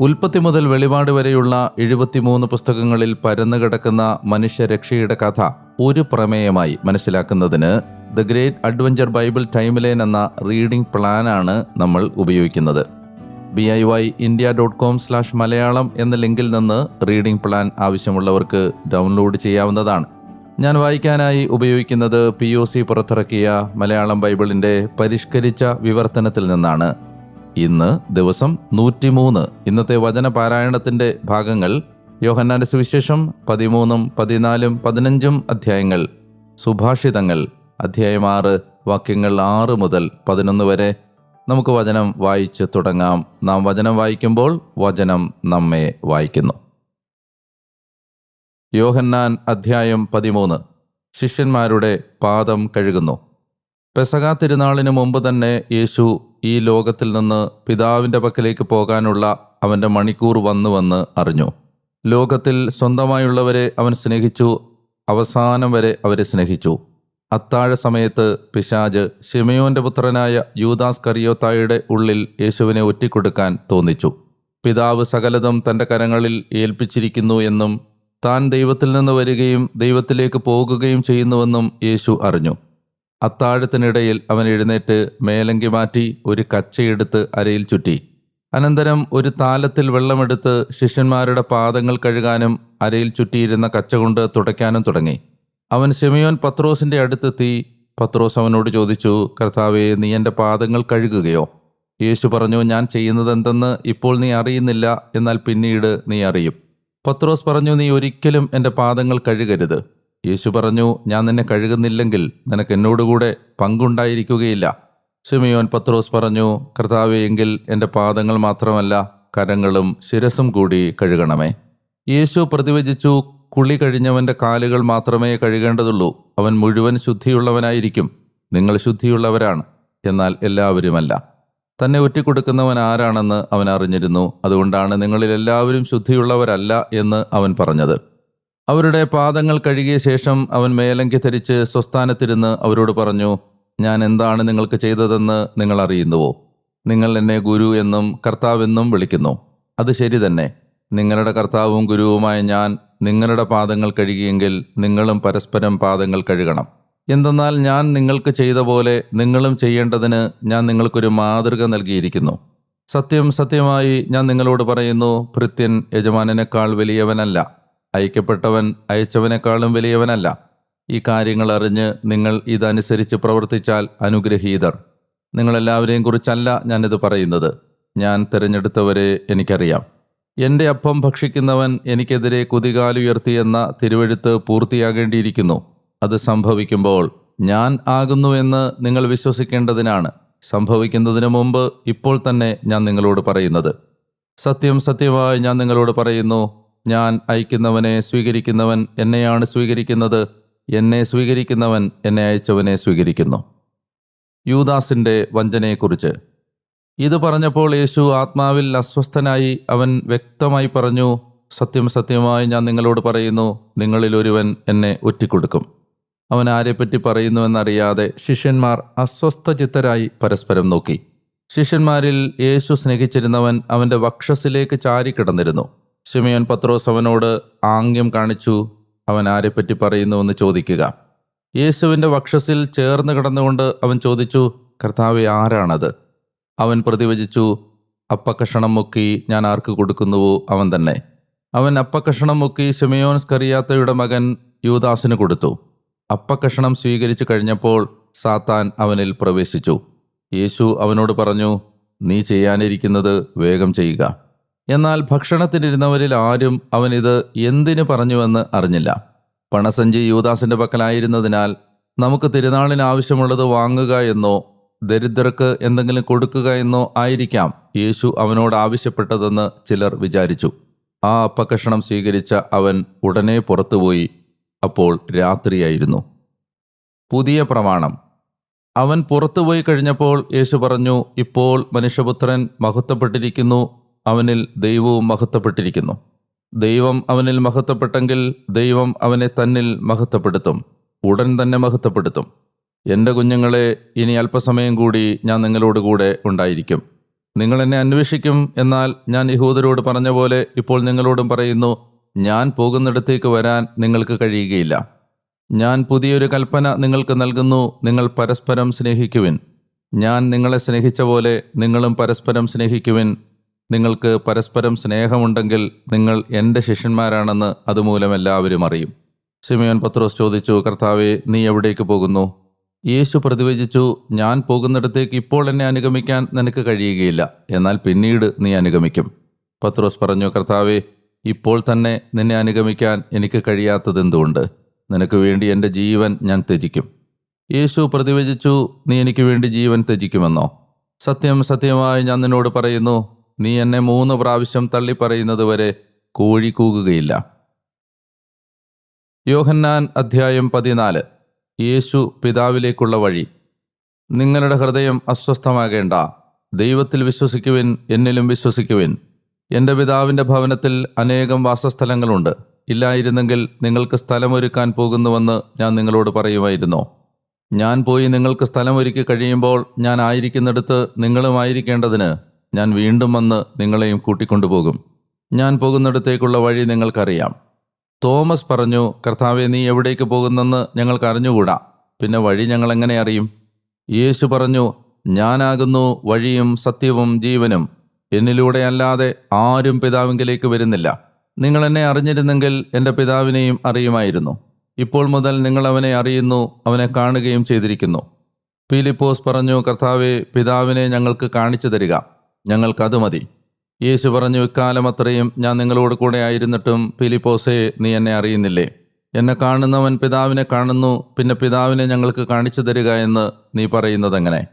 ഉൽപ്പത്തി മുതൽ വെളിപാട് വരെയുള്ള എഴുപത്തിമൂന്ന് പുസ്തകങ്ങളിൽ പരന്നു കിടക്കുന്ന മനുഷ്യരക്ഷയുടെ കഥ ഒരു പ്രമേയമായി മനസ്സിലാക്കുന്നതിന് the great adventure Bible timeline എന്ന റീഡിംഗ് പ്ലാനാണ് നമ്മൾ ഉപയോഗിക്കുന്നത്. B I Y India dot com slash Malayalam എന്ന ലിങ്കിൽ നിന്ന് റീഡിംഗ് പ്ലാൻ ആവശ്യമുള്ളവർക്ക് ഡൗൺലോഡ് ചെയ്യാവുന്നതാണ്. ഞാൻ വായിക്കാനായി ഉപയോഗിക്കുന്നത് പി ഒ സി പുറത്തിറക്കിയ മലയാളം ബൈബിളിന്റെ പരിഷ്കരിച്ച വിവർത്തനത്തിൽ നിന്നാണ്. ഇന്ന് ദിവസം നൂറ്റിമൂന്ന്. ഇന്നത്തെ വചന പാരായണത്തിന്റെ ഭാഗങ്ങൾ യോഹന്നാന്റെ സുവിശേഷം പതിമൂന്നും പതിനാലും പതിനഞ്ചും അധ്യായങ്ങൾ. സുഭാഷിതങ്ങൾ. അധ്യായം ആറ് വാക്യങ്ങൾ ആറ് മുതൽ പതിനൊന്ന് വരെ നമുക്ക് വചനം വായിച്ച് തുടങ്ങാം. നാം വചനം വായിക്കുമ്പോൾ വചനം നമ്മെ വായിക്കുന്നു. യോഹന്നാൻ അധ്യായം പതിമൂന്ന്. ശിഷ്യന്മാരുടെ പാദം കഴുകുന്നു. പെസകാ തിരുനാളിന് മുമ്പ് തന്നെ യേശു ഈ ലോകത്തിൽ നിന്ന് പിതാവിന്റെ പക്കലേക്ക് പോകാനുള്ള അവന്റെ മണിക്കൂർ വന്നുവെന്ന് അറിഞ്ഞു. ലോകത്തിൽ സ്വന്തമായുള്ളവരെ അവൻ സ്നേഹിച്ചു അവസാനം വരെ അവരെ സ്നേഹിച്ചു. അത്താഴ സമയത്ത് പിശാജ് ഷിമയോന്റെ പുത്രനായ യൂദാസ് കറിയോത്തായുടെ ഉള്ളിൽ യേശുവിനെ ഒറ്റിക്കൊടുക്കാൻ തോന്നിച്ചു. പിതാവ് സകലതും തന്റെ കരങ്ങളിൽ ഏൽപ്പിച്ചിരിക്കുന്നു എന്നും താൻ ദൈവത്തിൽ നിന്ന് വരികയും ദൈവത്തിലേക്ക് പോകുകയും ചെയ്യുന്നുവെന്നും യേശു അറിഞ്ഞു. അത്താഴത്തിനിടയിൽ അവൻ എഴുന്നേറ്റ് മേലങ്കി മാറ്റി ഒരു കച്ചയെടുത്ത് അരയിൽ ചുറ്റി. അനന്തരം ഒരു താലത്തിൽ വെള്ളമെടുത്ത് ശിഷ്യന്മാരുടെ പാദങ്ങൾ കഴുകാനും അരയിൽ ചുറ്റിയിരുന്ന കച്ച കൊണ്ട് തുടയ്ക്കാനും തുടങ്ങി. അവൻ ഷെമിയോൻ പത്രോസിന്റെ അടുത്തെത്തി പത്രോസ് അവനോട് ചോദിച്ചു കർത്താവെ നീ എന്റെ പാദങ്ങൾ കഴുകുകയോ? യേശു പറഞ്ഞു ഞാൻ ചെയ്യുന്നത് എന്തെന്ന് ഇപ്പോൾ നീ അറിയുന്നില്ല എന്നാൽ പിന്നീട് നീ അറിയും. പത്രോസ് പറഞ്ഞു നീ ഒരിക്കലും എന്റെ പാദങ്ങൾ കഴുകരുത്. യേശു പറഞ്ഞു ഞാൻ നിന്നെ കഴുകുന്നില്ലെങ്കിൽ നിനക്ക് എന്നോടുകൂടെ പങ്കുണ്ടായിരിക്കുകയില്ല. ഷിമിയോൻ പത്രോസ് പറഞ്ഞു കർത്താവെ എങ്കിൽ എന്റെ പാദങ്ങൾ മാത്രമല്ല കരങ്ങളും ശിരസും കൂടി കഴുകണമേ. യേശു പ്രതിവചിച്ചു കുളി കഴിഞ്ഞവന്റെ കാലുകൾ മാത്രമേ കഴുകേണ്ടതുള്ളൂ. അവൻ മുഴുവൻ ശുദ്ധിയുള്ളവനായിരിക്കും. നിങ്ങൾ ശുദ്ധിയുള്ളവരാണ് എന്നാൽ എല്ലാവരുമല്ല. തന്നെ ഒറ്റിക്കൊടുക്കുന്നവൻ ആരാണെന്ന് അവൻ അറിഞ്ഞിരുന്നു. അതുകൊണ്ടാണ് നിങ്ങളിൽ എല്ലാവരും ശുദ്ധിയുള്ളവരല്ല എന്ന് അവൻ പറഞ്ഞത്. അവരുടെ പാദങ്ങൾ കഴുകിയ ശേഷം അവൻ മേലങ്കി ധരിച്ച് സ്വസ്ഥാനത്തിരുന്ന് അവരോട് പറഞ്ഞു ഞാൻ എന്താണ് നിങ്ങൾക്ക് ചെയ്തതെന്ന് നിങ്ങൾ അറിയുന്നുവോ? നിങ്ങൾ എന്നെ ഗുരു എന്നും കർത്താവെന്നും വിളിക്കുന്നു. അത് ശരി തന്നെ. നിങ്ങളുടെ കർത്താവും ഗുരുവുമായ ഞാൻ നിങ്ങളുടെ പാദങ്ങൾ കഴുകിയെങ്കിൽ നിങ്ങളും പരസ്പരം പാദങ്ങൾ കഴുകണം. എന്തെന്നാൽ ഞാൻ നിങ്ങൾക്ക് ചെയ്ത പോലെ നിങ്ങളും ചെയ്യേണ്ടതിന് ഞാൻ നിങ്ങൾക്കൊരു മാതൃക നൽകിയിരിക്കുന്നു. സത്യം സത്യമായി ഞാൻ നിങ്ങളോട് പറയുന്നു ഭൃത്യൻ യജമാനനേക്കാൾ വലിയവനല്ല. അയക്കപ്പെട്ടവൻ അയച്ചവനേക്കാളും വലിയവനല്ല. ഈ കാര്യങ്ങൾ അറിഞ്ഞ് നിങ്ങൾ ഇതനുസരിച്ച് പ്രവർത്തിച്ചാൽ അനുഗ്രഹീതർ. നിങ്ങളെല്ലാവരെയും കുറിച്ചല്ല ഞാനിത് പറയുന്നത്. ഞാൻ തിരഞ്ഞെടുത്തവരെ എനിക്കറിയാം. എന്റെ അപ്പം ഭക്ഷിക്കുന്നവൻ എനിക്കെതിരെ കുതികാലുയർത്തിയെന്ന തിരുവഴുത്ത് പൂർത്തിയാകേണ്ടിയിരിക്കുന്നു. അത് സംഭവിക്കുമ്പോൾ ഞാൻ ആകുന്നു എന്ന് നിങ്ങൾ വിശ്വസിക്കേണ്ടതിനാണ്. സംഭവിക്കുന്നതിന് മുമ്പ് ഇപ്പോൾ തന്നെ ഞാൻ നിങ്ങളോട് പറയുന്നത്. സത്യം സത്യമായി ഞാൻ നിങ്ങളോട് പറയുന്നു. ഞാൻ അയക്കുന്നവനെ സ്വീകരിക്കുന്നവൻ എന്നെയാണ് സ്വീകരിക്കുന്നത്. എന്നെ സ്വീകരിക്കുന്നവൻ എന്നെ അയച്ചവനെ സ്വീകരിക്കുന്നു. യൂദാസിന്റെ വഞ്ചനയെക്കുറിച്ച്. ഇത് പറഞ്ഞപ്പോൾ യേശു ആത്മാവിൽ അസ്വസ്ഥനായി അവൻ വ്യക്തമായി പറഞ്ഞു സത്യം സത്യമായി ഞാൻ നിങ്ങളോട് പറയുന്നു നിങ്ങളിൽ ഒരുവൻ എന്നെ ഒറ്റിക്കൊടുക്കും. അവൻ ആരെപ്പറ്റി പറയുന്നുവെന്നറിയാതെ ശിഷ്യന്മാർ അസ്വസ്ഥചിത്തരായി പരസ്പരം നോക്കി. ശിഷ്യന്മാരിൽ യേശു സ്നേഹിച്ചിരുന്നവൻ അവന്റെ വക്ഷസിലേക്ക് ചാരിക്കിടന്നിരുന്നു. ഷിമിയോൻ പത്രോസ് അവനോട് ആംഗ്യം കാണിച്ചു അവൻ ആരെപ്പറ്റി പറയുന്നുവെന്ന് ചോദിക്കുക. യേശുവിന്റെ വക്ഷസിൽ ചേർന്ന് കിടന്നുകൊണ്ട് അവൻ ചോദിച്ചു കർത്താവെ ആരാണത്? അവൻ പ്രതിവചിച്ചു അപ്പക്കഷണം മുക്കി ഞാൻ ആർക്ക് കൊടുക്കുന്നുവോ അവൻ തന്നെ. അവൻ അപ്പക്കഷണം മുക്കി ഷെമിയോൻ സ്കറിയാത്തയുടെ മകൻ യൂദാസിന് കൊടുത്തു. അപ്പക്കഷണം സ്വീകരിച്ചു കഴിഞ്ഞപ്പോൾ സാത്താൻ അവനിൽ പ്രവേശിച്ചു. യേശു അവനോട് പറഞ്ഞു നീ ചെയ്യാനിരിക്കുന്നത് വേഗം ചെയ്യുക. എന്നാൽ ഭക്ഷണത്തിനിരുന്നവരിൽ ആരും അവനിത് എന്തിനു പറഞ്ഞുവെന്ന് അറിഞ്ഞില്ല. പണസഞ്ചി യൂദാസിന്റെ പക്കലായിരുന്നതിനാൽ നമുക്ക് തിരുനാളിന് ആവശ്യമുള്ളത് വാങ്ങുക എന്നോ ദരിദ്രർക്ക് എന്തെങ്കിലും കൊടുക്കുക എന്നോ ആയിരിക്കാം യേശു അവനോട് ആവശ്യപ്പെട്ടതെന്ന് ചിലർ വിചാരിച്ചു. ആ അപ്പക്കഷണം സ്വീകരിച്ച അവൻ ഉടനെ പുറത്തുപോയി. അപ്പോൾ രാത്രിയായിരുന്നു. പുതിയ പ്രമാണം. അവൻ പുറത്തുപോയി കഴിഞ്ഞപ്പോൾ യേശു പറഞ്ഞു ഇപ്പോൾ മനുഷ്യപുത്രൻ മഹത്വപ്പെട്ടിരിക്കുന്നു അവനിൽ ദൈവവും മഹത്വപ്പെട്ടിരിക്കുന്നു. ദൈവം അവനിൽ മഹത്വപ്പെട്ടെങ്കിൽ ദൈവം അവനെ തന്നിൽ മഹത്വപ്പെടുത്തും ഉടൻ തന്നെ മഹത്വപ്പെടുത്തും. എന്റെ കുഞ്ഞുങ്ങളെ ഇനി അല്പസമയം കൂടി ഞാൻ നിങ്ങളോട് കൂടെ ഉണ്ടായിരിക്കും. നിങ്ങൾ എന്നെ അന്വേഷിക്കും എന്നാൽ ഞാൻ യഹൂദരോട് പറഞ്ഞ പോലെ ഇപ്പോൾ നിങ്ങളോടും പറയുന്നു ഞാൻ പോകുന്നിടത്തേക്ക് വരാൻ നിങ്ങൾക്ക് കഴിയുകയില്ല. ഞാൻ പുതിയൊരു കൽപ്പന നിങ്ങൾക്ക് നൽകുന്നു നിങ്ങൾ പരസ്പരം സ്നേഹിക്കുവിൻ. ഞാൻ നിങ്ങളെ സ്നേഹിച്ച പോലെ നിങ്ങളും പരസ്പരം സ്നേഹിക്കുവിൻ. നിങ്ങൾക്ക് പരസ്പരം സ്നേഹമുണ്ടെങ്കിൽ നിങ്ങൾ എന്റെ ശിഷ്യന്മാരാണെന്ന് അതുമൂലം എല്ലാവരും അറിയും. സിമിയോൻ പത്രോസ് ചോദിച്ചു കർത്താവെ നീ എവിടേക്ക് പോകുന്നു? യേശു പ്രതിവചിച്ചു ഞാൻ പോകുന്നിടത്തേക്ക് ഇപ്പോൾ എന്നെ അനുഗമിക്കാൻ നിനക്ക് കഴിയുകയില്ല. എന്നാൽ പിന്നീട് നീ അനുഗമിക്കും. പത്രോസ് പറഞ്ഞു കർത്താവെ ഇപ്പോൾ തന്നെ നിന്നെ അനുഗമിക്കാൻ എനിക്ക് കഴിയാത്തതെന്തുകൊണ്ട്? നിനക്ക് വേണ്ടി എന്റെ ജീവൻ ഞാൻ ത്യജിക്കും. യേശു പ്രതിവചിച്ചു നീ എനിക്ക് വേണ്ടി ജീവൻ ത്യജിക്കുമെന്നോ? സത്യം സത്യമായി ഞാൻ നിന്നോട് പറയുന്നു നീ എന്നെ മൂന്ന് പ്രാവശ്യം തള്ളിപ്പറയുന്നത് വരെ കോഴി കൂകുകയില്ല. യോഹന്നാൻ അധ്യായം പതിനാല്. യേശു പിതാവിലേക്കുള്ള വഴി. നിങ്ങളുടെ ഹൃദയം അസ്വസ്ഥമാകേണ്ട. ദൈവത്തിൽ വിശ്വസിക്കുവിൻ എന്നിലും വിശ്വസിക്കുവിൻ. എന്റെ പിതാവിന്റെ ഭവനത്തിൽ അനേകം വാസസ്ഥലങ്ങളുണ്ട്. ഇല്ലായിരുന്നെങ്കിൽ നിങ്ങൾക്ക് സ്ഥലമൊരുക്കാൻ പോകുന്നുവെന്ന് ഞാൻ നിങ്ങളോട് പറയുമായിരുന്നു. ഞാൻ പോയി നിങ്ങൾക്ക് സ്ഥലമൊരുക്കി കഴിയുമ്പോൾ ഞാൻ ആയിരിക്കുന്നിടത്ത് നിങ്ങളുമായിരിക്കേണ്ടതിന് ഞാൻ വീണ്ടും വന്ന് നിങ്ങളെയും കൂട്ടിക്കൊണ്ടുപോകും. ഞാൻ പോകുന്നിടത്തേക്കുള്ള വഴി നിങ്ങൾക്കറിയാം. തോമസ് പറഞ്ഞു കർത്താവെ നീ എവിടേക്ക് പോകുന്നെന്ന് ഞങ്ങൾക്ക് അറിഞ്ഞുകൂടാ. പിന്നെ വഴി ഞങ്ങൾ എങ്ങനെ അറിയും? യേശു പറഞ്ഞു ഞാനാകുന്നു വഴിയും സത്യവും ജീവനും. എന്നിലൂടെ അല്ലാതെ ആരും പിതാവിങ്കിലേക്ക് വരുന്നില്ല. നിങ്ങൾ എന്നെ അറിഞ്ഞിരുന്നെങ്കിൽ എന്റെ പിതാവിനെയും അറിയുമായിരുന്നു. ഇപ്പോൾ മുതൽ നിങ്ങൾ അവനെ അറിയുന്നു അവനെ കാണുകയും ചെയ്തിരിക്കുന്നു. ഫിലിപ്പോസ് പറഞ്ഞു കർത്താവെ പിതാവിനെ ഞങ്ങൾക്ക് കാണിച്ചു തരിക. ഞങ്ങൾക്കത് മതി. യേശു പറഞ്ഞു ഇക്കാലം അത്രയും ഞാൻ നിങ്ങളോട് കൂടെ ആയിരുന്നിട്ടും ഫിലിപ്പോസേ നീ എന്നെ അറിയുന്നില്ലേ? എന്നെ കാണുന്നവൻ പിതാവിനെ കാണുന്നു പിന്നെ പിതാവിനെ ഞങ്ങൾക്ക് കാണിച്ചു തരിക എന്ന് നീ പറയുന്നതെങ്ങനെ?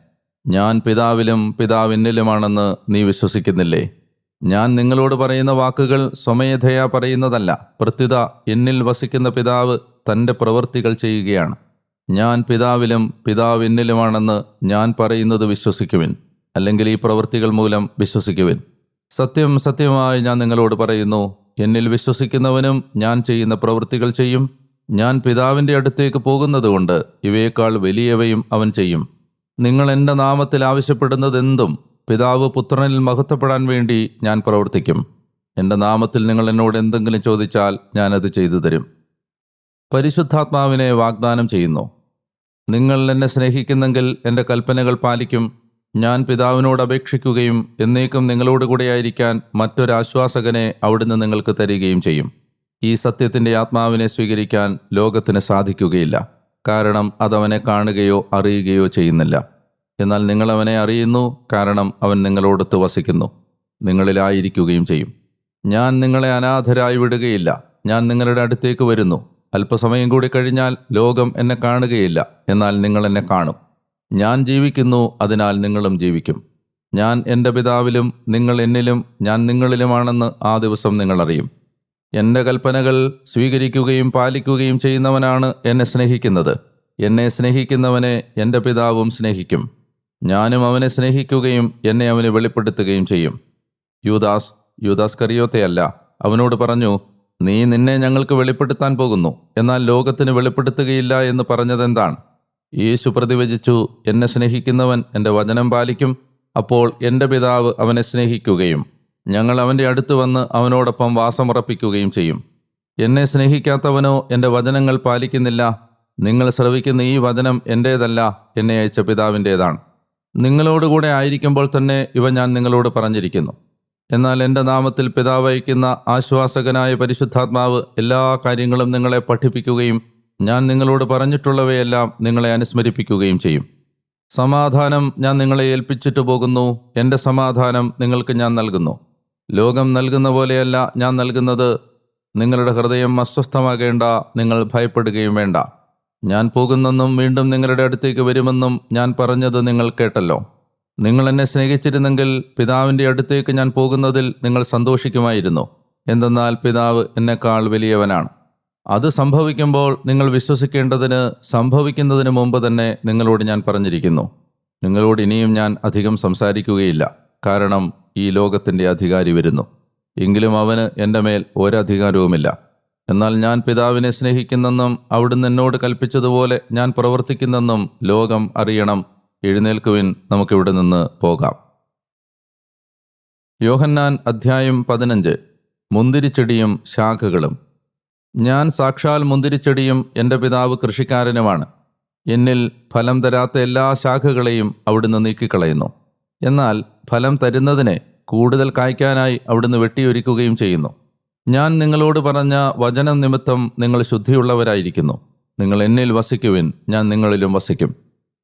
ഞാൻ പിതാവിലും പിതാവിന്നിലുമാണെന്ന് നീ വിശ്വസിക്കുന്നില്ലേ? ഞാൻ നിങ്ങളോട് പറയുന്ന വാക്കുകൾ സ്വമേധയാ പറയുന്നതല്ല. പ്രത്യുത എന്നിൽ വസിക്കുന്ന പിതാവ് തന്റെ പ്രവൃത്തികൾ ചെയ്യുകയാണ്. ഞാൻ പിതാവിലും പിതാവ് എന്നിലുമാണെന്ന് ഞാൻ പറയുന്നത് വിശ്വസിക്കുവിൻ. അല്ലെങ്കിൽ ഈ പ്രവൃത്തികൾ മൂലം വിശ്വസിക്കുവിൻ. സത്യം സത്യമായി ഞാൻ നിങ്ങളോട് പറയുന്നു എന്നിൽ വിശ്വസിക്കുന്നവനും ഞാൻ ചെയ്യുന്ന പ്രവൃത്തികൾ ചെയ്യും. ഞാൻ പിതാവിന്റെ അടുത്തേക്ക് പോകുന്നതുകൊണ്ട് ഇവയേക്കാൾ വലിയവയും അവൻ ചെയ്യും. നിങ്ങൾ എന്റെ നാമത്തിൽ ആവശ്യപ്പെടുന്നതെന്തും പിതാവ് പുത്രനിൽ മഹത്വപ്പെടാൻ വേണ്ടി ഞാൻ പ്രവർത്തിക്കും. എന്റെ നാമത്തിൽ നിങ്ങൾ എന്നോട് എന്തെങ്കിലും ചോദിച്ചാൽ ഞാനത് ചെയ്തു തരും. പരിശുദ്ധാത്മാവിനെ വാഗ്ദാനം ചെയ്യുന്നു. നിങ്ങൾ എന്നെ സ്നേഹിക്കുന്നെങ്കിൽ എന്റെ കൽപ്പനകൾ പാലിക്കും. ഞാൻ പിതാവിനോട് അപേക്ഷിക്കുകയും എന്നേക്കും നിങ്ങളോട് കൂടെയായിരിക്കാൻ മറ്റൊരാശ്വാസകനെ അവിടുന്ന് നിങ്ങൾക്ക് തരികയും ചെയ്യും. ഈ സത്യത്തിന്റെ ആത്മാവിനെ സ്വീകരിക്കാൻ ലോകത്തിന് സാധിക്കുകയില്ല. കാരണം അതവനെ കാണുകയോ അറിയുകയോ ചെയ്യുന്നില്ല. എന്നാൽ നിങ്ങളവനെ അറിയുന്നു കാരണം അവൻ നിങ്ങളോടൊത്ത് വസിക്കുന്നു. നിങ്ങളിലായിരിക്കുകയും ചെയ്യും. ഞാൻ നിങ്ങളെ അനാഥരായി വിടുകയില്ല. ഞാൻ നിങ്ങളുടെ അടുത്തേക്ക് വരുന്നു. അല്പസമയം കൂടി കഴിഞ്ഞാൽ ലോകം എന്നെ കാണുകയില്ല. എന്നാൽ നിങ്ങൾ എന്നെ കാണും. ഞാൻ ജീവിക്കുന്നു അതിനാൽ നിങ്ങളും ജീവിക്കും. ഞാൻ എന്റെ പിതാവിലും നിങ്ങൾ എന്നിലും ഞാൻ നിങ്ങളിലുമാണെന്ന് ആ ദിവസം നിങ്ങൾ അറിയും. എന്റെ കൽപ്പനകൾ സ്വീകരിക്കുകയും പാലിക്കുകയും ചെയ്യുന്നവനാണ് എന്നെ സ്നേഹിക്കുന്നത്. എന്നെ സ്നേഹിക്കുന്നവനെ എന്റെ പിതാവും സ്നേഹിക്കും. ഞാനും അവനെ സ്നേഹിക്കുകയും എന്നെ അവന് വെളിപ്പെടുത്തുകയും ചെയ്യും. യൂദാസ് യൂദാസ് കറിയോത്തയല്ല അവനോട് പറഞ്ഞു നീ നിന്നെ ഞങ്ങൾക്ക് വെളിപ്പെടുത്താൻ പോകുന്നു എന്നാൽ ലോകത്തിന് വെളിപ്പെടുത്തുകയില്ല എന്ന് പറഞ്ഞതെന്താണ്? യേശു പ്രതിവചിച്ചു എന്നെ സ്നേഹിക്കുന്നവൻ എന്റെ വചനം പാലിക്കും അപ്പോൾ എന്റെ പിതാവ് അവനെ സ്നേഹിക്കുകയും ഞങ്ങൾ അവന്റെ അടുത്ത് വന്ന് അവനോടൊപ്പം വാസമുറപ്പിക്കുകയും ചെയ്യും. എന്നെ സ്നേഹിക്കാത്തവനോ എന്റെ വചനങ്ങൾ പാലിക്കുന്നില്ല. നിങ്ങൾ ശ്രവിക്കുന്ന ഈ വചനം എന്റേതല്ല എന്നെ അയച്ച പിതാവിന്റേതാണ് നിങ്ങളോടുകൂടെ ആയിരിക്കുമ്പോൾ തന്നെ ഇവ ഞാൻ നിങ്ങളോട് പറഞ്ഞിരിക്കുന്നു. എന്നാൽ എന്റെ നാമത്തിൽ പിതാവ് അയക്കുന്ന ആശ്വാസകനായ പരിശുദ്ധാത്മാവ് എല്ലാ കാര്യങ്ങളും നിങ്ങളെ പഠിപ്പിക്കുകയും ഞാൻ നിങ്ങളോട് പറഞ്ഞിട്ടുള്ളവയെല്ലാം നിങ്ങളെ അനുസ്മരിപ്പിക്കുകയും ചെയ്യും. സമാധാനം ഞാൻ നിങ്ങളെ ഏൽപ്പിച്ചിട്ട് പോകുന്നു. എന്റെ സമാധാനം നിങ്ങൾക്ക് ഞാൻ നൽകുന്നു. ലോകം നൽകുന്ന പോലെയല്ല ഞാൻ നൽകുന്നത്. നിങ്ങളുടെ ഹൃദയം അസ്വസ്ഥമാകേണ്ട നിങ്ങൾ ഭയപ്പെടുകയും വേണ്ട. ഞാൻ പോകുന്നെന്നും വീണ്ടും നിങ്ങളുടെ അടുത്തേക്ക് വരുമെന്നും ഞാൻ പറഞ്ഞത് നിങ്ങൾ കേട്ടല്ലോ. നിങ്ങൾ എന്നെ സ്നേഹിച്ചിരുന്നെങ്കിൽ പിതാവിന്റെ അടുത്തേക്ക് ഞാൻ പോകുന്നതിൽ നിങ്ങൾ സന്തോഷിക്കുമായിരുന്നു. എന്തെന്നാൽ പിതാവ് എന്നെക്കാൾ വലിയവനാണ്. അത് സംഭവിക്കുമ്പോൾ നിങ്ങൾ വിശ്വസിക്കേണ്ടതിന് സംഭവിക്കുന്നതിന് മുമ്പ് തന്നെ നിങ്ങളോട് ഞാൻ പറഞ്ഞിരിക്കുന്നു. നിങ്ങളോട് ഇനിയും ഞാൻ അധികം സംസാരിക്കുകയില്ല. കാരണം ഈ ലോകത്തിന്റെ അധികാരി വരുന്നു. എങ്കിലും അവന് എന്റെ മേൽ ഒരധികാരവുമില്ല. എന്നാൽ ഞാൻ പിതാവിനെ സ്നേഹിക്കുന്നെന്നും അവിടുന്ന് എന്നോട് കൽപ്പിച്ചതുപോലെ ഞാൻ പ്രവർത്തിക്കുന്നെന്നും ലോകം അറിയണം. എഴുന്നേൽക്കുവിൻ നമുക്കിവിടെ നിന്ന് പോകാം. യോഹന്നാൻ അധ്യായം പതിനഞ്ച്. മുന്തിരിച്ചെടിയും ശാഖകളും. ഞാൻ സാക്ഷാൽ മുന്തിരിച്ചെടിയും എന്റെ പിതാവ് കൃഷിക്കാരനുമാണ്. എന്നിൽ ഫലം തരാത്ത എല്ലാ ശാഖകളെയും അവിടുന്ന് നീക്കിക്കളയുന്നു. എന്നാൽ ഫലം തരുന്നതിനെ കൂടുതൽ കായ്ക്കാനായി അവിടുന്ന് വെട്ടിയൊരുക്കുകയും ചെയ്യുന്നു. ഞാൻ നിങ്ങളോട് പറഞ്ഞ വചനം നിമിത്തം നിങ്ങൾ ശുദ്ധിയുള്ളവരായിരിക്കുന്നു. നിങ്ങൾ എന്നിൽ വസിക്കുവിൻ ഞാൻ നിങ്ങളിലും വസിക്കും.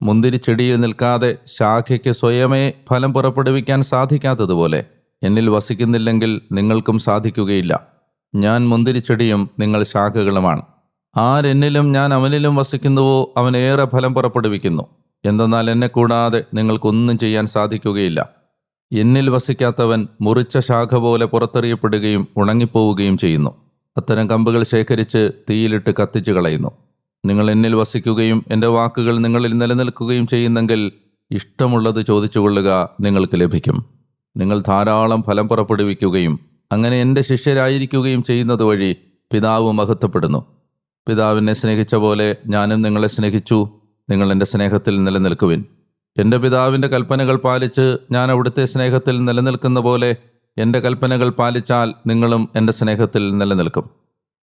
മുന്തിരിച്ചെടിയിൽ നിൽക്കാതെ ശാഖയ്ക്ക് സ്വയമേ ഫലം പുറപ്പെടുവിക്കാൻ സാധിക്കാത്തതുപോലെ എന്നിൽ വസിക്കുന്നില്ലെങ്കിൽ നിങ്ങൾക്കും സാധിക്കുകയില്ല. ഞാൻ മുന്തിരിച്ചെടിയും നിങ്ങൾ ശാഖകളുമാണ്. ആരെന്നിലും ഞാൻ അവനിലും വസിക്കുന്നുവോ അവൻ ഏറെ ഫലം പുറപ്പെടുവിക്കുന്നു. എന്തെന്നാൽ എന്നെ കൂടാതെ നിങ്ങൾക്കൊന്നും ചെയ്യാൻ സാധിക്കുകയില്ല. എന്നിൽ വസിക്കാത്തവൻ മുറിച്ച ശാഖ പോലെ പുറത്തെറിയപ്പെടുകയും ഉണങ്ങിപ്പോവുകയും ചെയ്യുന്നു. അത്തരം കമ്പുകൾ ശേഖരിച്ച് തീയിലിട്ട് കത്തിച്ചു കളയുന്നു. നിങ്ങൾ എന്നിൽ വസിക്കുകയും എന്റെ വാക്കുകൾ നിങ്ങളിൽ നിലനിൽക്കുകയും ചെയ്യുന്നെങ്കിൽ ഇഷ്ടമുള്ളത് ചോദിച്ചുകൊള്ളുക നിങ്ങൾക്ക് ലഭിക്കും. നിങ്ങൾ ധാരാളം ഫലം പുറപ്പെടുവിക്കുകയും അങ്ങനെ എന്റെ ശിഷ്യരായിരിക്കുകയും ചെയ്യുന്നത് വഴി പിതാവ് മഹത്വപ്പെടുന്നു. പിതാവിനെ സ്നേഹിച്ച പോലെ ഞാനും നിങ്ങളെ സ്നേഹിച്ചു. നിങ്ങൾ എന്റെ സ്നേഹത്തിൽ നിലനിൽക്കുവിൻ. എന്റെ പിതാവിന്റെ കൽപ്പനകൾ പാലിച്ച് ഞാൻ അവിടുത്തെ സ്നേഹത്തിൽ നിലനിൽക്കുന്ന പോലെ എന്റെ കൽപ്പനകൾ പാലിച്ചാൽ നിങ്ങളും എന്റെ സ്നേഹത്തിൽ നിലനിൽക്കും.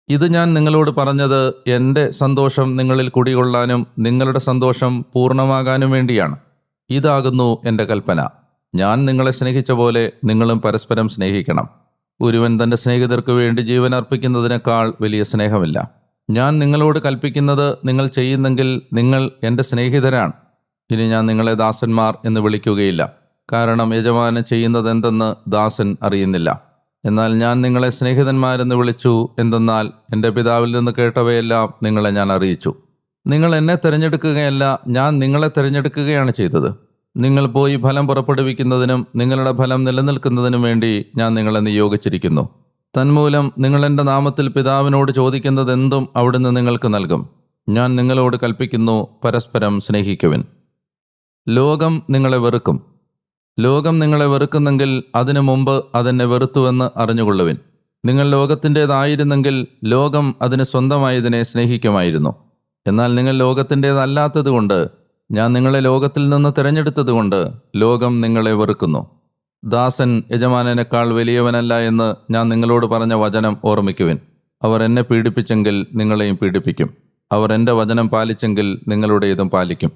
ഇത് ഞാൻ നിങ്ങളോട് പറഞ്ഞത് എന്റെ സന്തോഷം നിങ്ങളിൽ കുടികൊള്ളാനും നിങ്ങളുടെ സന്തോഷം പൂർണമാകാനും വേണ്ടിയാണ്. ഇതാകുന്നു എന്റെ കൽപ്പന. ഞാൻ നിങ്ങളെ സ്നേഹിച്ച പോലെ നിങ്ങളും പരസ്പരം സ്നേഹിക്കണം. ഒരുവൻ തന്റെ സ്നേഹിതർക്ക് വേണ്ടി ജീവൻ അർപ്പിക്കുന്നതിനേക്കാൾ വലിയ സ്നേഹമില്ല. ഞാൻ നിങ്ങളോട് കൽപ്പിക്കുന്നത് നിങ്ങൾ ചെയ്യുന്നെങ്കിൽ നിങ്ങൾ എന്റെ സ്നേഹിതരാണ്. ഇനി ഞാൻ നിങ്ങളെ ദാസന്മാർ എന്ന് വിളിക്കുകയില്ല. കാരണം യജമാനൻ ചെയ്യുന്നതെന്തെന്ന് ദാസൻ അറിയുന്നില്ല. എന്നാൽ ഞാൻ നിങ്ങളെ സ്നേഹിതന്മാരെന്ന് വിളിച്ചു എന്തെന്നാൽ എന്റെ പിതാവിൽ നിന്ന് കേട്ടവയെല്ലാം നിങ്ങളെ ഞാൻ അറിയിച്ചു. നിങ്ങൾ എന്നെ തിരഞ്ഞെടുക്കുകയല്ല ഞാൻ നിങ്ങളെ തിരഞ്ഞെടുക്കുകയാണ് ചെയ്തത്. നിങ്ങൾ പോയി ഫലം പുറപ്പെടുവിക്കുന്നതിനും നിങ്ങളുടെ ഫലം നിലനിൽക്കുന്നതിനും വേണ്ടി ഞാൻ നിങ്ങളെ നിയോഗിച്ചിരിക്കുന്നു. തന്മൂലം നിങ്ങൾ എന്റെ നാമത്തിൽ പിതാവിനോട് ചോദിക്കുന്നതെന്തും അവിടുന്ന് നിങ്ങൾക്ക് നൽകും. ഞാൻ നിങ്ങളോട് കൽപ്പിക്കുന്നു പരസ്പരം സ്നേഹിക്കുവിൻ. ലോകം നിങ്ങളെ വെറുക്കും. ലോകം നിങ്ങളെ വെറുക്കുന്നെങ്കിൽ അതിനു മുമ്പ് അതെന്നെ വെറുത്തുവെന്ന് അറിഞ്ഞുകൊള്ളുവിൻ. നിങ്ങൾ ലോകത്തിന്റേതായിരുന്നെങ്കിൽ ലോകം അതിന് സ്വന്തമായതിനെ സ്നേഹിക്കുമായിരുന്നു. എന്നാൽ നിങ്ങൾ ലോകത്തിന്റേതല്ലാത്തതുകൊണ്ട് ഞാൻ നിങ്ങളെ ലോകത്തിൽ നിന്ന് തിരഞ്ഞെടുത്തതുകൊണ്ട് ലോകം നിങ്ങളെ വെറുക്കുന്നു. ദാസൻ യജമാനേക്കാൾ വലിയവനല്ല എന്ന് ഞാൻ നിങ്ങളോട് പറഞ്ഞ വചനം ഓർമ്മിക്കുവിൻ. അവർ എന്നെ പീഡിപ്പിച്ചെങ്കിൽ നിങ്ങളെയും പീഡിപ്പിക്കും. അവർ എന്റെ വചനം പാലിച്ചെങ്കിൽ നിങ്ങളുടേതും പാലിക്കും.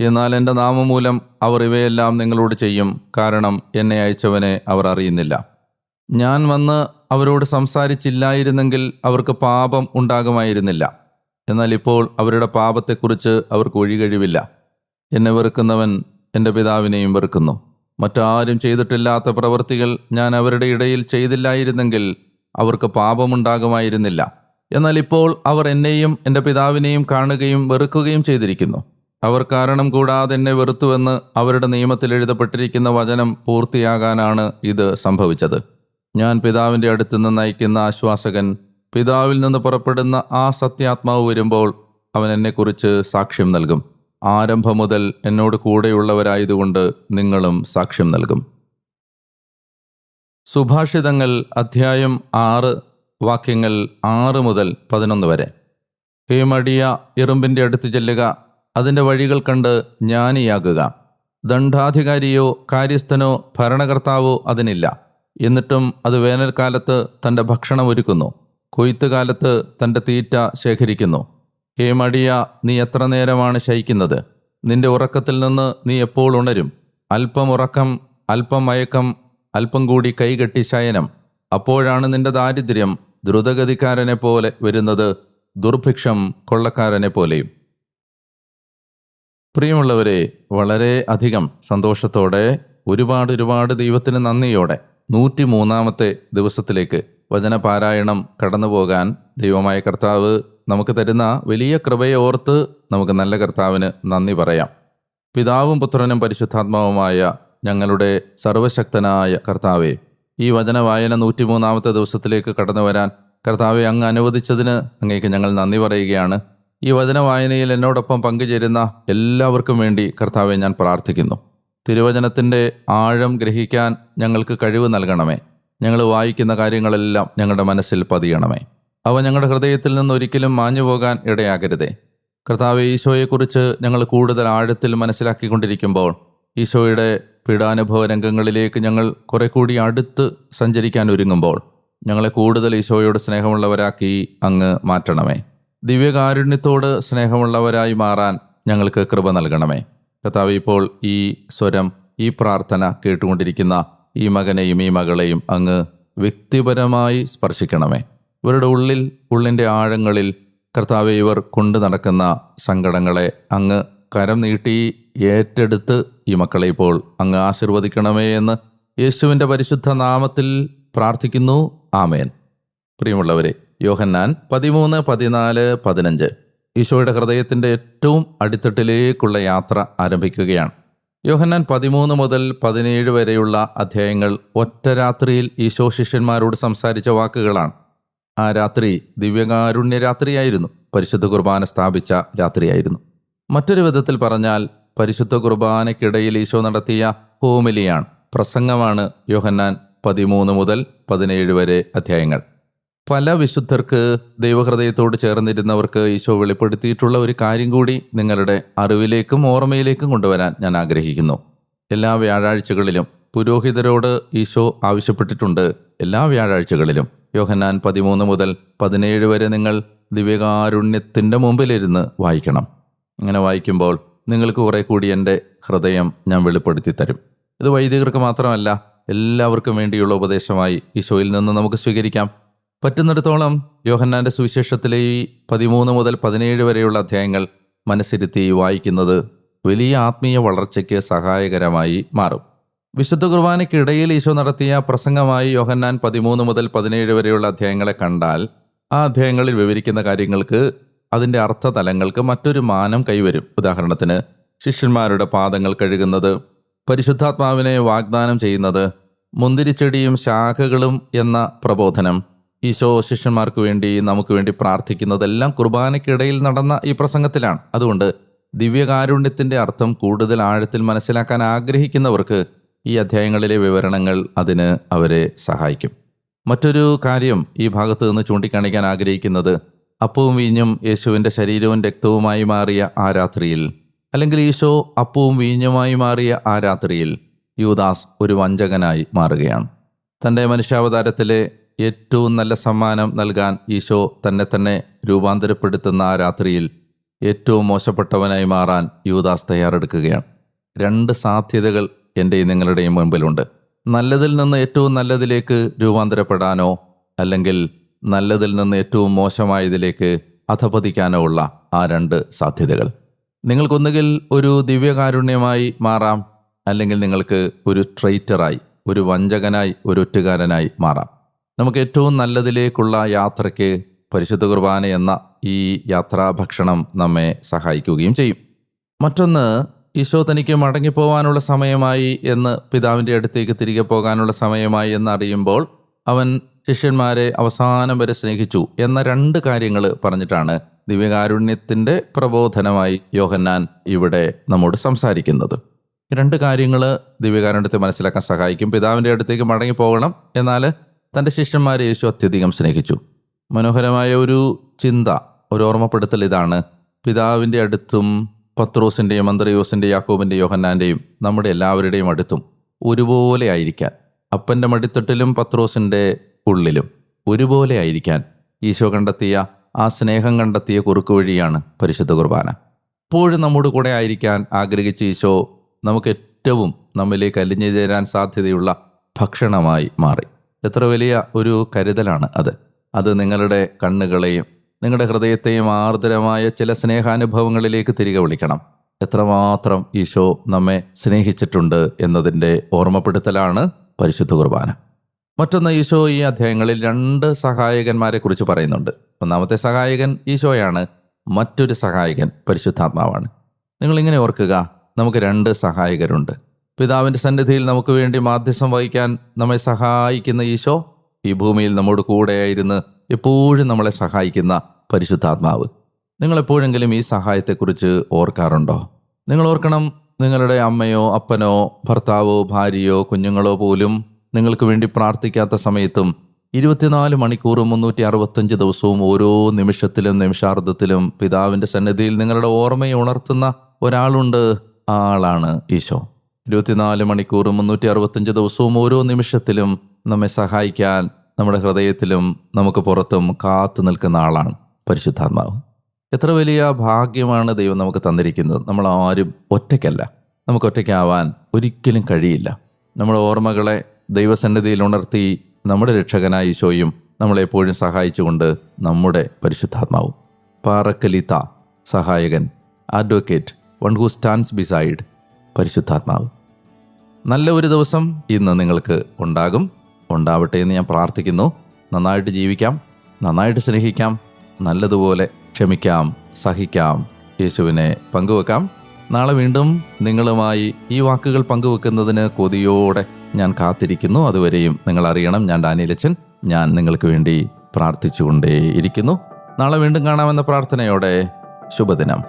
എന്നാൽ എന്റെ നാമമൂലം അവർ ഇവയെല്ലാം നിങ്ങളോട് ചെയ്യും. കാരണം എന്നെ അയച്ചവനെ അവർ അറിയുന്നില്ല. ഞാൻ വന്ന് അവരോട് സംസാരിച്ചില്ലായിരുന്നെങ്കിൽ അവർക്ക് പാപം ഉണ്ടാകുമായിരുന്നില്ല. എന്നാൽ ഇപ്പോൾ അവരുടെ പാപത്തെക്കുറിച്ച് അവർക്ക് ഒഴികഴിവില്ല. എന്നെ വെറുക്കുന്നവൻ എന്റെ പിതാവിനെയും വെറുക്കുന്നു. മറ്റാരും ചെയ്തിട്ടില്ലാത്ത പ്രവൃത്തികൾ ഞാൻ അവരുടെ ഇടയിൽ ചെയ്തില്ലായിരുന്നെങ്കിൽ അവർക്ക് പാപമുണ്ടാകുമായിരുന്നില്ല. എന്നാൽ ഇപ്പോൾ അവർ എന്നെയും എന്റെ പിതാവിനെയും കാണുകയും വെറുക്കുകയും ചെയ്തിരിക്കുന്നു. അവർ കാരണം കൂടാതെ എന്നെ വെറുത്തുവെന്ന് അവരുടെ നിയമത്തിൽ എഴുതപ്പെട്ടിരിക്കുന്ന വചനം പൂർത്തിയാകാനാണ് ഇത് സംഭവിച്ചത്. ഞാൻ പിതാവിന്റെ അടുത്ത് നിന്ന് നയിക്കുന്ന ആശ്വാസകൻ പിതാവിൽ നിന്ന് പുറപ്പെടുന്ന ആ സത്യാത്മാവ് വരുമ്പോൾ അവൻ എന്നെക്കുറിച്ച് സാക്ഷ്യം നൽകും. ആരംഭം മുതൽ എന്നോട് കൂടെയുള്ളവരായതുകൊണ്ട് നിങ്ങളും സാക്ഷ്യം നൽകും. സുഭാഷിതങ്ങൾ അധ്യായം ആറ് വാക്യങ്ങൾ ആറ് മുതൽ പതിനൊന്ന് വരെ. ഹേ മടിയ ഇറുമ്പിന്റെ അടുത്ത് ചെല്ലുക. അതിന്റെ വഴികൾ കണ്ട് ജ്ഞാനിയാകുക. ദണ്ഡാധികാരിയോ കാര്യസ്ഥനോ ഭരണകർത്താവോ അതിനില്ല. എന്നിട്ടും അത് വേനൽക്കാലത്ത് തന്റെ ഭക്ഷണം ഒരുക്കുന്നു. കൊയ്ത്തുകാലത്ത് തന്റെ തീറ്റ ശേഖരിക്കുന്നു. ഹേ മടിയ നീ എത്ര നേരമാണ് ശയിക്കുന്നത്? നിന്റെ ഉറക്കത്തിൽ നിന്ന് നീ എപ്പോൾ ഉണരും? അല്പം ഉറക്കം അല്പം മയക്കം അല്പം കൂടി കൈകെട്ടി ശയനം. അപ്പോഴാണ് നിന്റെ ദാരിദ്ര്യം ദ്രുതഗതിക്കാരനെ പോലെ വരുന്നത് ദുർഭിക്ഷം കൊള്ളക്കാരനെ പോലെയും. പ്രിയമുള്ളവരെ വളരെ അധികം സന്തോഷത്തോടെ ഒരുപാട് ഒരുപാട് ദൈവത്തിന് നന്ദിയോടെ നൂറ്റി മൂന്നാമത്തെ ദിവസത്തിലേക്ക് വചനപാരായണം കടന്നു പോകാൻ ദൈവമായ കർത്താവ് നമുക്ക് തരുന്ന വലിയ കൃപയെ ഓർത്ത് നമുക്ക് നല്ല കർത്താവിന് നന്ദി പറയാം. പിതാവും പുത്രനും പരിശുദ്ധാത്മാവുമായ ഞങ്ങളുടെ സർവശക്തനായ കർത്താവെ ഈ വചന വായന നൂറ്റിമൂന്നാമത്തെ ദിവസത്തിലേക്ക് കടന്നു വരാൻ കർത്താവെ അങ്ങ് അനുവദിച്ചതിന് അങ്ങേക്ക് ഞങ്ങൾ നന്ദി പറയുകയാണ്. ഈ വചന വായനയിൽ എന്നോടൊപ്പം പങ്കുചേരുന്ന എല്ലാവർക്കും വേണ്ടി കർത്താവെ ഞാൻ പ്രാർത്ഥിക്കുന്നു. തിരുവചനത്തിന്റെ ആഴം ഗ്രഹിക്കാൻ ഞങ്ങൾക്ക് കഴിവ് നൽകണമേ. ഞങ്ങൾ വായിക്കുന്ന കാര്യങ്ങളെല്ലാം ഞങ്ങളുടെ മനസ്സിൽ പതിയണമേ. അവ ഞങ്ങളുടെ ഹൃദയത്തിൽ നിന്ന് ഒരിക്കലും മാഞ്ഞു പോകാൻ ഇടയാകരുതേ. കർത്താവ് ഈശോയെക്കുറിച്ച് ഞങ്ങൾ കൂടുതൽ ആഴത്തിൽ മനസ്സിലാക്കിക്കൊണ്ടിരിക്കുമ്പോൾ ഈശോയുടെ പീഡാനുഭവ രംഗങ്ങളിലേക്ക് ഞങ്ങൾ കുറെ കൂടി അടുത്ത് സഞ്ചരിക്കാൻ ഒരുങ്ങുമ്പോൾ ഞങ്ങളെ കൂടുതൽ ഈശോയോട് സ്നേഹമുള്ളവരാക്കി അങ്ങ് മാറ്റണമേ. ദിവ്യകാരുണ്യത്തോട് സ്നേഹമുള്ളവരായി മാറാൻ ഞങ്ങൾക്ക് കൃപ നൽകണമേ. കർത്താവ് ഇപ്പോൾ ഈ സ്വരം ഈ പ്രാർത്ഥന കേട്ടുകൊണ്ടിരിക്കുന്ന ഈ മകനെയും ഈ മകളെയും അങ്ങ് വ്യക്തിപരമായി സ്പർശിക്കണമേ. ഇവരുടെ ഉള്ളിൽ ഉള്ളിന്റെ ആഴങ്ങളിൽ കർത്താവെ ഇവർ കൊണ്ടു നടക്കുന്ന സങ്കടങ്ങളെ അങ്ങ് കരം നീട്ടി ഏറ്റെടുത്ത് ഈ മക്കളെ ഇപ്പോൾ അങ്ങ് ആശീർവദിക്കണമേ എന്ന് യേശുവിന്റെ പരിശുദ്ധ നാമത്തിൽ പ്രാർത്ഥിക്കുന്നു. ആമേൻ. പ്രിയമുള്ളവരെ യോഹന്നാൻ പതിമൂന്ന് പതിനാല് പതിനഞ്ച്. ഈശോയുടെ ഹൃദയത്തിന്റെ ഏറ്റവും അടിത്തട്ടിലേക്കുള്ള യാത്ര ആരംഭിക്കുകയാണ്. യോഹന്നാൻ പതിമൂന്ന് മുതൽ പതിനേഴ് വരെയുള്ള അധ്യായങ്ങൾ ഒറ്റ രാത്രിയിൽ ഈശോ ശിഷ്യന്മാരോട് സംസാരിച്ച വാക്കുകളാണ്. ആ രാത്രി ദിവ്യകാരുണ്യ രാത്രിയായിരുന്നു പരിശുദ്ധ കുർബാന സ്ഥാപിച്ച രാത്രിയായിരുന്നു. മറ്റൊരു വിധത്തിൽ പറഞ്ഞാൽ പരിശുദ്ധ കുർബാനയ്ക്കിടയിൽ ഈശോ നടത്തിയ ഹോമിലിയാണ്. പ്രസംഗമാണ് യോഹന്നാൻ പതിമൂന്ന് മുതൽ പതിനേഴ് വരെ അധ്യായങ്ങൾ. പല വിശുദ്ധർക്ക് ദൈവഹൃദയത്തോട് ചേർന്നിരുന്നവർക്ക് ഈശോ വെളിപ്പെടുത്തിയിട്ടുള്ള ഒരു കാര്യം കൂടി നിങ്ങളുടെ അറിവിലേക്കും ഓർമ്മയിലേക്കും കൊണ്ടുവരാൻ ഞാൻ ആഗ്രഹിക്കുന്നു. എല്ലാ വ്യാഴാഴ്ചകളിലും പുരോഹിതരോട് ഈശോ ആവശ്യപ്പെട്ടിട്ടുണ്ട്. എല്ലാ വ്യാഴാഴ്ചകളിലും യോഹന്നാൻ പതിമൂന്ന് മുതൽ പതിനേഴ് വരെ നിങ്ങൾ ദിവ്യകാരുണ്യത്തിന്റെ മുമ്പിലിരുന്ന് വായിക്കണം. അങ്ങനെ വായിക്കുമ്പോൾ നിങ്ങൾക്ക് കുറെ കൂടി എന്റെ ഹൃദയം ഞാൻ വെളിപ്പെടുത്തി തരും. ഇത് വൈദികർക്ക് മാത്രമല്ല എല്ലാവർക്കും വേണ്ടിയുള്ള ഉപദേശമായി ഈശോയിൽ നിന്ന് നമുക്ക് സ്വീകരിക്കാം. പറ്റുന്നിടത്തോളം യോഹന്നാന്റെ സുവിശേഷത്തിലെ ഈ പതിമൂന്ന് മുതൽ പതിനേഴ് വരെയുള്ള അധ്യായങ്ങൾ മനസ്സിരുത്തി വായിക്കുന്നത് വലിയ ആത്മീയ വളർച്ചയ്ക്ക് സഹായകരമായി മാറും. വിശുദ്ധ കുർബാനയ്ക്കിടയിൽ ഈശോ നടത്തിയ പ്രസംഗമായി യോഹന്നാൻ പതിമൂന്ന് മുതൽ പതിനേഴ് വരെയുള്ള അധ്യായങ്ങളെ കണ്ടാൽ ആ അധ്യായങ്ങളിൽ വിവരിക്കുന്ന കാര്യങ്ങൾക്ക് അതിന്റെ അർത്ഥതലങ്ങൾക്ക് മറ്റൊരു മാനം കൈവരും. ഉദാഹരണത്തിന് ശിഷ്യന്മാരുടെ പാദങ്ങൾ കഴുകുന്നത് പരിശുദ്ധാത്മാവിനെ വാഗ്ദാനം ചെയ്യുന്നത് മുന്തിരിച്ചെടിയും ശാഖകളും എന്ന പ്രബോധനം ഈശോ ശിഷ്യന്മാർക്ക് വേണ്ടി നമുക്ക് വേണ്ടി പ്രാർത്ഥിക്കുന്നതെല്ലാം കുർബാനയ്ക്കിടയിൽ നടന്ന ഈ പ്രസംഗത്തിലാണ്. അതുകൊണ്ട് ദിവ്യകാരുണ്യത്തിന്റെ അർത്ഥം കൂടുതൽ ആഴത്തിൽ മനസ്സിലാക്കാൻ ആഗ്രഹിക്കുന്നവർക്ക് ഈ അധ്യായങ്ങളിലെ വിവരണങ്ങൾ അതിന് അവരെ സഹായിക്കും. മറ്റൊരു കാര്യം ഈ ഭാഗത്ത് നിന്ന് ചൂണ്ടിക്കാണിക്കാൻ ആഗ്രഹിക്കുന്നത് അപ്പവും വീഞ്ഞും യേശുവിന്റെ ശരീരവും രക്തവുമായി മാറിയ ആ രാത്രിയിൽ അല്ലെങ്കിൽ ഈശോ അപ്പവും വീഞ്ഞുമായി മാറിയ ആ രാത്രിയിൽ യൂദാസ് ഒരു വഞ്ചകനായി മാറുകയാണ്. തന്റെ മനുഷ്യാവതാരത്തിലെ ഏറ്റവും നല്ല സമ്മാനം നൽകാൻ ഈശോ തന്നെ തന്നെ രൂപാന്തരപ്പെടുത്തുന്ന ആ രാത്രിയിൽ ഏറ്റവും മോശപ്പെട്ടവനായി മാറാൻ യൂദാസ് തയ്യാറെടുക്കുകയാണ്. രണ്ട് സാധ്യതകൾ എന്റെയും നിങ്ങളുടെയും മുൻപിലുണ്ട്. നല്ലതിൽ നിന്ന് ഏറ്റവും നല്ലതിലേക്ക് രൂപാന്തരപ്പെടാനോ അല്ലെങ്കിൽ നല്ലതിൽ നിന്ന് ഏറ്റവും മോശമായതിലേക്ക് അധപതിക്കാനോ ഉള്ള ആ രണ്ട് സാധ്യതകൾ. നിങ്ങൾക്കൊന്നുകിൽ ഒരു ദിവ്യകാരുണ്യമായി മാറാം അല്ലെങ്കിൽ നിങ്ങൾക്ക് ഒരു ട്രെയ്റ്ററായി ഒരു വഞ്ചകനായി ഒരു ഒറ്റുകാരനായി മാറാം. നമുക്ക് ഏറ്റവും നല്ലതിലേക്കുള്ള യാത്രയ്ക്ക് പരിശുദ്ധ കുർബാന എന്ന ഈ യാത്രാഭക്ഷണം നമ്മെ സഹായിക്കുകയും ചെയ്യും. മറ്റൊന്ന് ഈശോ തനിക്ക് മടങ്ങിപ്പോവാനുള്ള സമയമായി എന്ന് പിതാവിന്റെ അടുത്തേക്ക് തിരികെ പോകാനുള്ള സമയമായി എന്നറിയുമ്പോൾ അവൻ ശിഷ്യന്മാരെ അവസാനം വരെ സ്നേഹിച്ചു എന്ന രണ്ട് കാര്യങ്ങൾ പറഞ്ഞിട്ടാണ് ദിവ്യകാരുണ്യത്തിന്റെ പ്രബോധനമായി യോഹന്നാൻ ഇവിടെ നമ്മോട് സംസാരിക്കുന്നത്. രണ്ട് കാര്യങ്ങൾ ദിവ്യകാരുണ്യത്തെ മനസ്സിലാക്കാൻ സഹായിക്കും. പിതാവിന്റെ അടുത്തേക്ക് മടങ്ങി പോകണം എന്നാൽ തന്റെ ശിഷ്യന്മാരെ യേശു അത്യധികം സ്നേഹിച്ചു. മനോഹരമായ ഒരു ചിന്ത ഒരു ഓർമ്മപ്പെടുത്തൽ ഇതാണ്. പിതാവിന്റെ അടുത്തും പത്രോസിന്റെയും മന്ത്രയോസിന്റെ യാക്കോബിന്റെ യോഹന്നാന്റെയും നമ്മുടെ എല്ലാവരുടെയും അടുത്തും ഒരുപോലെ ആയിരിക്കാൻ അപ്പന്റെ മടിത്തട്ടിലും പത്രോസിന്റെ ഉള്ളിലും ഒരുപോലെ ആയിരിക്കാൻ ഈശോ കണ്ടെത്തിയ ആ സ്നേഹം കണ്ടെത്തിയ കുറുക്കു വഴിയാണ് പരിശുദ്ധ കുർബാന. എപ്പോഴും നമ്മുടെ കൂടെ ആയിരിക്കാൻ ആഗ്രഹിച്ച ഈശോ നമുക്ക് ഏറ്റവും നമ്മിലേക്ക് അലിഞ്ഞു ചേരാൻ സാധ്യതയുള്ള ഭക്ഷണമായി മാറി. എത്ര വലിയ ഒരു കരുതലാണ് അത്. അത് നിങ്ങളുടെ കണ്ണുകളെയും നിങ്ങളുടെ ഹൃദയത്തെയും ആർദ്രമായ ചില സ്നേഹാനുഭവങ്ങളിലേക്ക് തിരികെ വിളിക്കണം. എത്രമാത്രം ഈശോ നമ്മെ സ്നേഹിച്ചിട്ടുണ്ട് എന്നതിന്റെ ഓർമ്മപ്പെടുത്തലാണ് പരിശുദ്ധ കുർബാന. മറ്റൊന്ന് ഈശോ ഈ അധ്യായങ്ങളിൽ രണ്ട് സഹായകന്മാരെ കുറിച്ച് പറയുന്നുണ്ട്. ഒന്നാമത്തെ സഹായകൻ ഈശോയാണ് മറ്റൊരു സഹായകൻ പരിശുദ്ധാത്മാവാണ്. നിങ്ങളിങ്ങനെ ഓർക്കുക നമുക്ക് രണ്ട് സഹായകരുണ്ട്. പിതാവിന്റെ സന്നിധിയിൽ നമുക്ക് വേണ്ടി മാധ്യസ്ഥം വഹിക്കാൻ നമ്മെ സഹായിക്കുന്ന ഈശോ ഈ ഭൂമിയിൽ നമ്മോട് കൂടെയായിരുന്ന് എപ്പോഴും നമ്മളെ സഹായിക്കുന്ന പരിശുദ്ധാത്മാവ്. നിങ്ങളെപ്പോഴെങ്കിലും ഈ സഹായത്തെക്കുറിച്ച് ഓർക്കാറുണ്ടോ? നിങ്ങൾ ഓർക്കണം നിങ്ങളുടെ അമ്മയോ അപ്പനോ ഭർത്താവോ ഭാര്യയോ കുഞ്ഞുങ്ങളോ പോലും നിങ്ങൾക്ക് വേണ്ടി പ്രാർത്ഥിക്കാത്ത സമയത്തും ഇരുപത്തിനാല് മണിക്കൂറും മുന്നൂറ്റി അറുപത്തഞ്ച് ദിവസവും ഓരോ നിമിഷത്തിലും നിമിഷാർദ്ധത്തിലും പിതാവിന്റെ സന്നിധിയിൽ നിങ്ങളുടെ ഓർമ്മയെ ഉണർത്തുന്ന ഒരാളുണ്ട്. ആളാണ് ഈശോ. ഇരുപത്തിനാല് മണിക്കൂറും മുന്നൂറ്റി അറുപത്തഞ്ച് ദിവസവും ഓരോ നിമിഷത്തിലും നമ്മെ സഹായിക്കാൻ നമ്മുടെ ഹൃദയത്തിലും നമുക്ക് പുറത്തും കാത്തു നിൽക്കുന്ന ആളാണ് പരിശുദ്ധാത്മാവ്. എത്ര വലിയ ഭാഗ്യമാണ് ദൈവം നമുക്ക് തന്നിരിക്കുന്നത്. നമ്മൾ ആരും ഒറ്റയ്ക്കല്ല. നമുക്ക് ഒറ്റയ്ക്കാവാൻ ഒരിക്കലും കഴിയില്ല. നമ്മുടെ ഓർമ്മകളെ ദൈവസന്നിധിയിൽ ഉണർത്തി നമ്മുടെ രക്ഷകനായ ഈശോയും നമ്മളെപ്പോഴും സഹായിച്ചുകൊണ്ട് നമ്മുടെ പരിശുദ്ധാത്മാവും. പാറക്കലിത സഹായകൻ advocate one who stands beside പരിശുദ്ധാത്മാവ്. നല്ല ഒരു ദിവസം ഇന്ന് നിങ്ങൾക്ക് ഉണ്ടാകും. ഉണ്ടാവട്ടെ എന്ന് ഞാൻ പ്രാർത്ഥിക്കുന്നു. നന്നായിട്ട് ജീവിക്കാം. നന്നായിട്ട് സ്നേഹിക്കാം. നല്ലതുപോലെ ക്ഷമിക്കാം. സഹിക്കാം. യേശുവിനെ പങ്കുവെക്കാം. നാളെ വീണ്ടും നിങ്ങളുമായി ഈ വാക്കുകൾ പങ്കുവെക്കുന്നതിന് കൊതിയോടെ ഞാൻ കാത്തിരിക്കുന്നു. അതുവരെയും നിങ്ങൾ അറിയണം. ഞാൻ ഡാനിയലച്ചൻ ഞാൻ നിങ്ങൾക്ക് വേണ്ടി പ്രാർത്ഥിച്ചുകൊണ്ടേയിരിക്കുന്നു. നാളെ വീണ്ടും കാണാമെന്ന പ്രാർത്ഥനയോടെ ശുഭദിനം.